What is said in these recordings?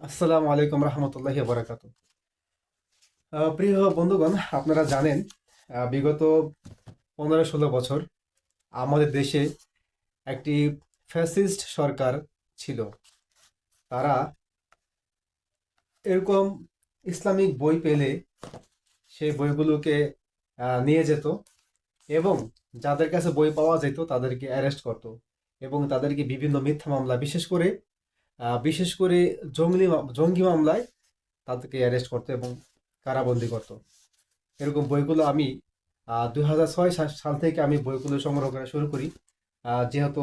আসসালামু আলাইকুম রহমতুল্লাহ বারাকাতু প্রিয় বন্ধুগণ, আপনারা জানেন বিগত পনেরো ষোলো বছর আমাদের দেশে একটি ফ্যাসিস্ট সরকার ছিল। তারা এরকম ইসলামিক বই পেলে সেই বইগুলোকে নিয়ে যেত এবং যাদের কাছে বই পাওয়া যেত তাদেরকে অ্যারেস্ট করত এবং তাদেরকে বিভিন্ন মিথ্যা মামলা, বিশেষ করে বিশেষ করে জঙ্গলি জঙ্গি মামলায় তাদেরকে অ্যারেস্ট করতো এবং কারাবন্দি করতো। এরকম বইগুলো আমি দুই হাজার ছয় সাল থেকে আমি বইগুলো সংগ্রহ করা শুরু করি। যেহেতু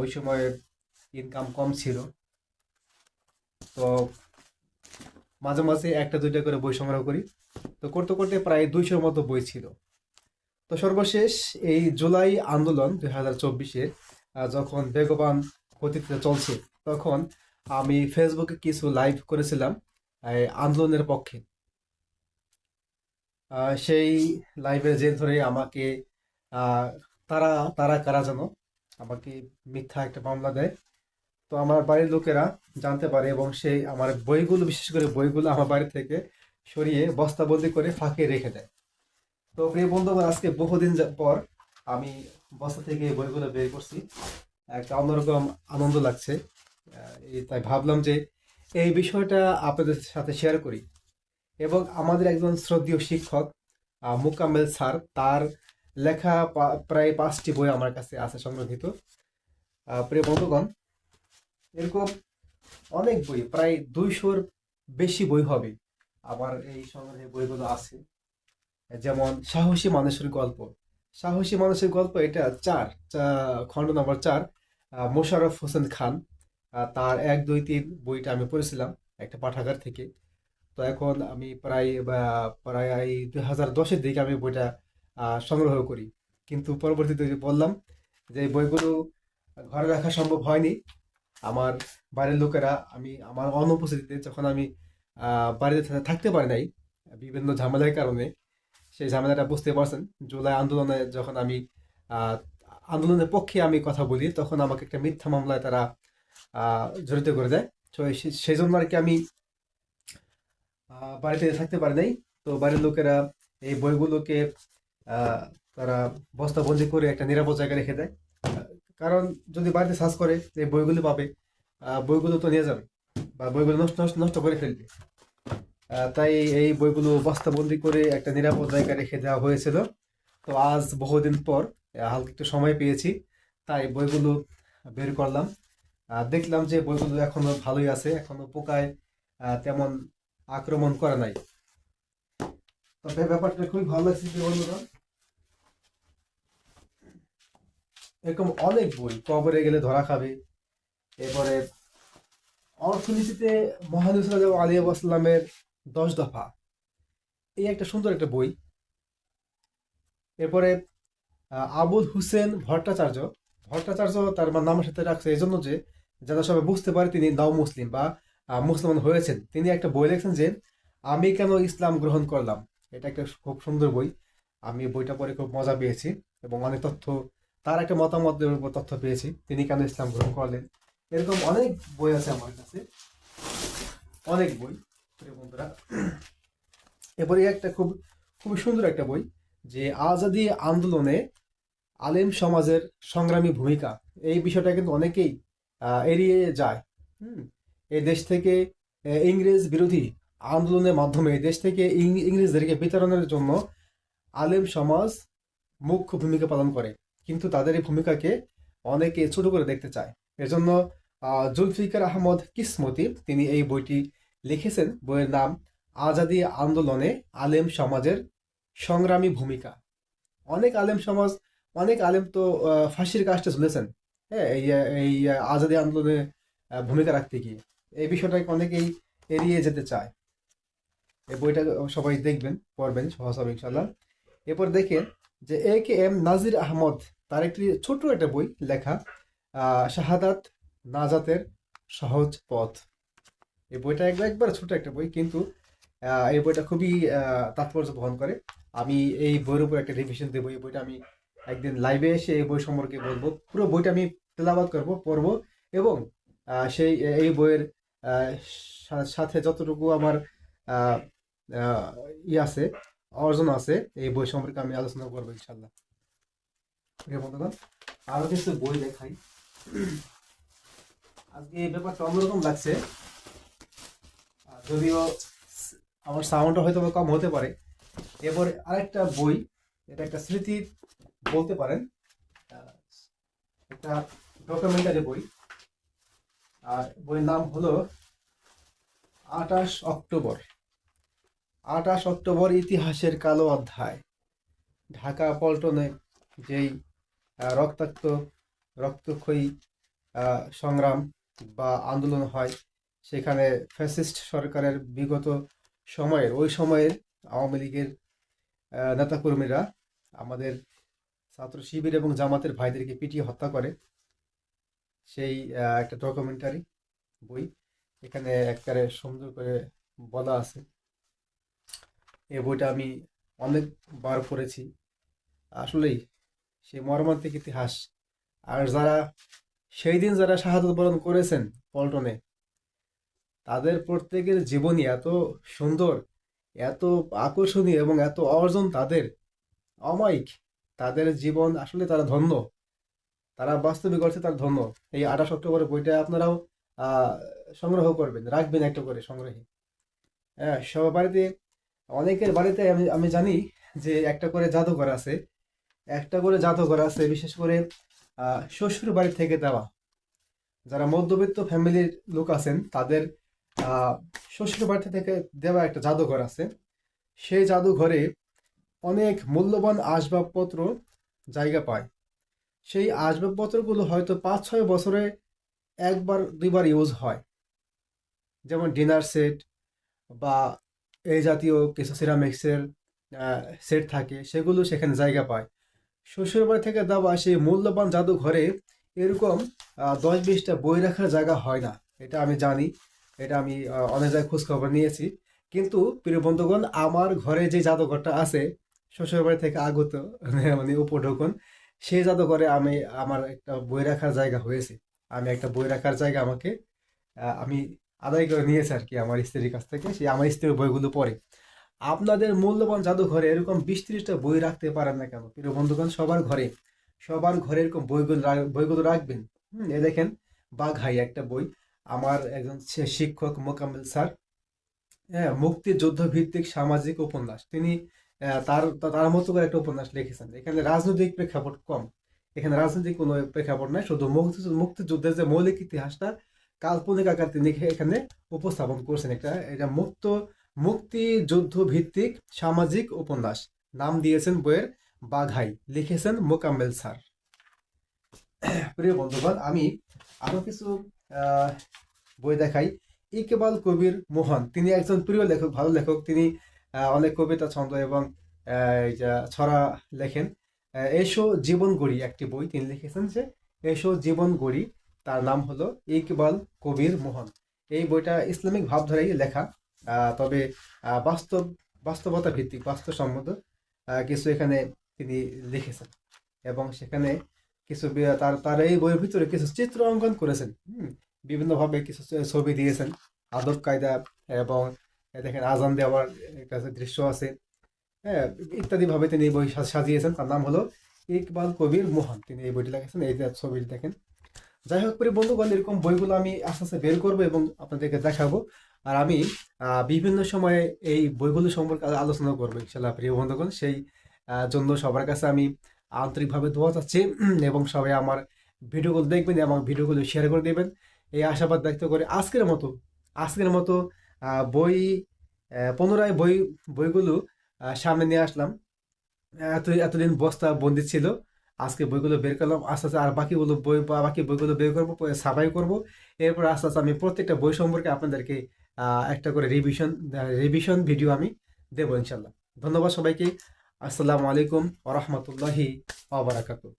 ওই সময় ইনকাম কম ছিল। তো মাঝে মাঝে একটা দুইটা করে বই সংগ্রহ করি। তো করতে করতে প্রায় দুইশোর মতো বই ছিল। তো সর্বশেষ এই জুলাই আন্দোলন দুই হাজার চব্বিশে যখন বেগবান গতিতে চলছে তখন আমি ফেসবুকে কিছু লাইভ করেছিলাম আন্দোলনের পক্ষে। সেই লাইভের জের ধরে আমাকে তারা তারা কারা যেন আমাকে মিথ্যা একটা মামলা দেয়। তো আমার বাড়ির লোকেরা জানতে পারে এবং সেই আমার বইগুলো, বিশেষ করে বইগুলো আমার বাড়ি থেকে সরিয়ে বস্তাবন্দি করে ফাঁকে রেখে দেয়। তো প্রিয় বন্ধুগণ, আজকে বহুদিন পর আমি বস্তা থেকে বইগুলো বের করছি। একটা অন্যরকম আনন্দ লাগছে। তাই ভাবলাম যে এই বিষয়টা আপনাদের সাথে শেয়ার করি। এবং আমাদের একজন শ্রদ্ধেয় শিক্ষক আহ, মোকাম্মেল স্যার তার লেখা প্রায় পাঁচটি বই আমার কাছে আছে সংরক্ষিত প্রিয় বন্ধুগণ এরকম অনেক বই প্রায় দুইশোর বেশি বই হবে আবার এই সংগ্রহে বইগুলো আছে। যেমন সাহসী মানুষের গল্প। সাহসী মানুষের গল্প এটা চার খণ্ড নম্বর চার আহ, মোশাররফ হোসেন খান। তার এক, দুই, তিন বইটা আমি পড়েছিলাম একটা পাঠাগার থেকে। তো এখন আমি প্রায় প্রায় দুই হাজার দশের দিকে আমি বইটা সংগ্রহ করি। কিন্তু পরবর্তীতে বললাম যে বইগুলো ঘরে রাখা সম্ভব হয়নি, আমার বাড়ির লোকেরা, আমি আমার অনুপস্থিতিতে যখন আমি বাড়িতে থাকতে পারি নাই, বিভিন্ন ঝামেলার কারণে, সেই ঝামেলাটা বুঝতে পারছেন, জুলাই আন্দোলনে যখন আমি আন্দোলনের পক্ষে আমি কথা বলি, তখন আমাকে একটা মিথ্যা মামলায় তারা জড়িত করে দেয়। তো সেই জন্য আর কি আমি বাড়িতে থাকতে পারি নাই। তো বাড়ির লোকেরা এই বইগুলোকে তারা বস্তাবন্দি করে একটা নিরাপদ জায়গায় রেখে দেয়। কারণ যদি বাড়িতে সার্চ করে এই বইগুলো পাবে বইগুলো তো নিয়ে যাবে বা বইগুলো নষ্ট নষ্ট করে ফেলবে। তাই এই বইগুলো বস্তাবন্দি করে একটা নিরাপদ জায়গায় রেখে দেওয়া হয়েছিল। তো আজ বহুদিন পর হালকা একটু সময় পেয়েছি। তাই বইগুলো বের করলাম। দেখলাম যে বইগুলো এখনও ভালোই আছে, এখনও পোকায় তেমন আক্রমণ করে নাই। তবে ব্যাপারটা খুবই ভালো লাগছে যে বন্ধুরা, এরকম অনেক বই কবরে গেলে ধরা খাবে। এরপরে অর্থনীতিতে মহানুস আলী আসলামের দশ দফা। এই একটা সুন্দর একটা বই। এরপরে আবুল হুসেন ভট্টাচার্য। ভট্টাচার্য তার নামের সাথে রাখছে এই জন্য যে যারা সবাই বুঝতে পারে তিনি নাও মুসলিম বা মুসলমান হয়েছেন, তিনি একটা বই লিখছেন যে, আমি কেন ইসলাম গ্রহণ করলাম? এটা একটা খুব সুন্দর বই। আমি বইটা পড়ে খুব মজা পেয়েছি এবং অনেক তথ্য, তার একটা মতামতের উপর তথ্য পেয়েছি, তিনি কেন ইসলাম গ্রহণ করলেন। এরকম অনেক বই আছে আমার কাছে। অনেক বই বন্ধুরা। এরপরে একটা খুব খুব সুন্দর একটা বই যে, আজাদি আন্দোলনে আলেম সমাজের সংগ্রামী ভূমিকা। এই বিষয়টা কিন্তু অনেকেই এড়িয়ে যায়। হুম? এই দেশ থেকে ইংরেজ বিরোধী আন্দোলনের মাধ্যমে দেশ থেকে ইংরেজদেরকে বিতরণের জন্য আলেম সমাজ মুখ্য ভূমিকা পালন করে। কিন্তু তাদের এই ভূমিকাকে অনেকে ছোট করে দেখতে চায়। এজন্য জুলফিকার আহমদ কিসমতি তিনি এই বইটি লিখেছেন। বইয়ের নাম আজাদি আন্দোলনে আলেম সমাজের সংগ্রামী ভূমিকা। অনেক আলেম সমাজ, অনেক আলেম তো ফাঁসির কাজটা ঝুলেছেন হ্যাঁ এই এই আজাদি আন্দোলনে ভূমিকা রাখতে গিয়ে। এই বিষয়টাকে অনেকেই এড়িয়ে যেতে চায়। এই বইটা সবাই দেখবেন, পড়বেন, সহজ হবে ইনশাল্লাহ এরপর দেখেন যে এ কে এম নাজির আহমদ, তার একটি ছোট একটা বই লেখা শাহাদাত নাজাতের সহজ পথ। এই বইটা একবার একবার ছোট একটা বই, কিন্তু এই বইটা খুবই তাৎপর্য বহন করে। আমি এই বইয়ের উপর একটা রিভিশন দেবো, এই বইটা আমি একদিন লাইভে এসে এই বই সম্পর্কে বলব। পুরো বইটা আমি তেলাবাদ করব, পড়ব এবং সেই, এই বইয়ের সাথে যতটুকু আমার ই আছে, অর্জন আছে, এই বই সম্পর্কে আমি আলোচনা করব ইনশাল্লাহ আরও কিছু বই দেখাই। আজকে এই ব্যাপারটা অন্যরকম লাগছে। যদিও আমার সাউন্ডটা হয়তো কম হতে পারে। এরপর আরেকটা বই, এটা একটা স্মৃতি বলতে পারেন একটা ডকুমেন্টারি বই। আর বইয়ের নাম হলো আঠাশ অক্টোবর। আঠাশ অক্টোবর ইতিহাসের কালো অধ্যায়। ঢাকা পল্টনে যেই রক্তাক্ত, রক্তক্ষয়ী সংগ্রাম বা আন্দোলন হয়, সেখানে ফ্যাসিস্ট সরকারের বিগত সময়ের, ওই সময়ের আওয়ামী লীগের নেতাকর্মীরা আমাদের ছাত্র শিবির এবং জামাতের ভাইদেরকে পিটিয়ে হত্যা করে। সেই একটা ডকুমেন্টারি বই। এখানে একবারে সুন্দর করে বলা আছে। এই বইটা আমি অনেকবার পড়েছি। আসলেই সেই মর্মান্তিক ইতিহাস। আর যারা সেই দিন যারা শাহাদত বরণ করেছেন পল্টনে, তাদের প্রত্যেকের জীবনী এত সুন্দর, এত আকর্ষণীয় এবং এত অর্জন তাদের। অমায়িক। তাদের জীবন আসলে তারা ধন্য। তারা বাস্তবিক অর্থে তার ধন্য। এই আঠাশ অক্টোবরের বইটা আপনারাও সংগ্রহ করবেন, রাখবেন একটা করে সংগ্রহে। হ্যাঁ সবার বাড়িতে, অনেকের বাড়িতে আমি আমি জানি যে একটা করে জাদুঘর আছে। একটা করে জাদুঘর আছে, বিশেষ করে শ্বশুর বাড়ি থেকে দেওয়া। যারা মধ্যবিত্ত ফ্যামিলির লোক আছেন, তাদের শ্বশুর বাড়ি থেকে দেওয়া একটা জাদুঘর আছে। সেই জাদুঘরে অনেক মূল্যবান আসবাবপত্র জায়গা পায়। সেই আসবাবপত্রগুলো হয়তো পাঁচ ছয় বছরে একবার, দুইবার ইউজ হয়। যেমন ডিনার সেট বা এই জাতীয় কিছু সিরামিক্সের সেট থাকে, সেগুলো সেখানে জায়গা পায়। শ্বশুরবাড়ি থেকে দেওয়া সেই মূল্যবান জাদুঘরে এরকম দশ বিশটা বই রাখার জায়গা হয় না। এটা আমি জানি, এটা আমি অনেক জায়গায় খোঁজখবর নিয়েছি। কিন্তু প্রিয় বন্ধুগণ, আমার ঘরে যে জাদুঘরটা আছে শ্বশুরবাড়ি থেকে আগত মানে উপঢৌকন সেই জাদুঘরে আমি আমার একটা বই রাখার জায়গা হয়েছে। আমি একটা বই রাখার জায়গা আমাকে আমি আদায় করে নিয়েছি আর কি আমার স্ত্রীর কাছ থেকে। সে আমার স্ত্রীর বইগুলো পড়ে। আপনাদের মূল্যবান জাদুঘরে এরকম বিশ ত্রিশটা বই রাখতে পারেন না কেন? প্রিয় বন্ধুগণ, সবার ঘরে সবার ঘরে এরকম বইগুলো বইগুলো রাখবেন। হুম, এ দেখেন, বাঘাই একটা বই। আমার একজন শিক্ষক মোকাম্মেল স্যার হ্যাঁ মুক্তিযুদ্ধ ভিত্তিক সামাজিক উপন্যাস। তিনি তার তার মতো করে একটা উপন্যাস লিখেছেন। এখানে রাজনৈতিক প্রেক্ষাপট কম। এখানে রাজনৈতিক কোনো প্রেক্ষাপট নাই, শুধু মুক্তিযুদ্ধ মুক্তিযুদ্ধের যে মৌলিক ইতিহাসটা, কাল্পনিক আকার তিনি এখানে উপস্থাপন করছেন। একটা, এটা মুক্ত মুক্তিযুদ্ধ ভিত্তিক সামাজিক উপন্যাস। নাম দিয়েছেন বইয়ের বাঘাই লিখেছেন মোকাম্মেল স্যার। প্রিয় বন্ধুগণ, আমি আরও কিছু বই দেখাই। ইকবাল কবির মোহন, তিনি একজন প্রিয় লেখক, ভালো লেখক। তিনি অনেক কবিতা ছন্দ এবং ছড়া লেখেন। এসো জীবন গড়ি একটি বই। তিনি লিখেছেন যে, এসো জীবন গড়ি, তার নাম হলো ইকবাল কবির মোহন। এই বইটা ইসলামিক ভাবধারায় লেখা। তবে বাস্তব, বাস্তবতা ভিত্তিক, বাস্তবসম্মত কিছু এখানে তিনি লিখেছেন। এবং সেখানে কিছু তার তার এই বইয়ের ভিতরে কিছু চিত্র অঙ্কন করেছেন। বিভিন্নভাবে কিছু ছবি দিয়েছেন। আদব, কায়দা এবং দেখেন, আজান দেওয়ার একটা দৃশ্য আছে। হ্যাঁ ইত্যাদি ভাবে তিনি এই বই সাজিয়েছেন। তার নাম হলো ইকবাল কবির মোহন। তিনি এই বইটি লিখেছেন, এই যে ছবিটি দেখেন। যাই হোক, প্রিয় বন্ধুগণ, এরকম বইগুলো আমি আস্তে আস্তে বের করব এবং আপনাদেরকে দেখাবো। আর আমি বিভিন্ন সময়ে এই বইগুলো সম্পর্কে আলোচনা করব ইনশাল্লাহ প্রিয় বন্ধুগণ। সেই জন্য সবার কাছে আমি আন্তরিকভাবে দোয়া চাচ্ছি এবং সবাই আমার ভিডিওগুলো দেখবেন এবং ভিডিওগুলো শেয়ার করে দেবেন। এই আশাবাদ ব্যক্ত করে আজকের মতো আজকের মতো বই পুনরায় বই, বইগুলো সামনে নিয়ে আসলাম। এত, এতদিন বস্তা বন্দি ছিল, আজকে বইগুলো বের করলাম। আস্তে আস্তে আর বাকিগুলো বই বা বাকি বইগুলো বের করব সাফাই করব। এরপর আস্তে আস্তে আমি প্রত্যেকটা বই সম্পর্কে আপনাদেরকে একটা করে রিভিশন রিভিশন ভিডিও আমি দেবো ইনশাল্লাহ ধন্যবাদ সবাইকে। আসসালামু আলাইকুম ওরহমতুল্লাহি ওবরাকাতুহ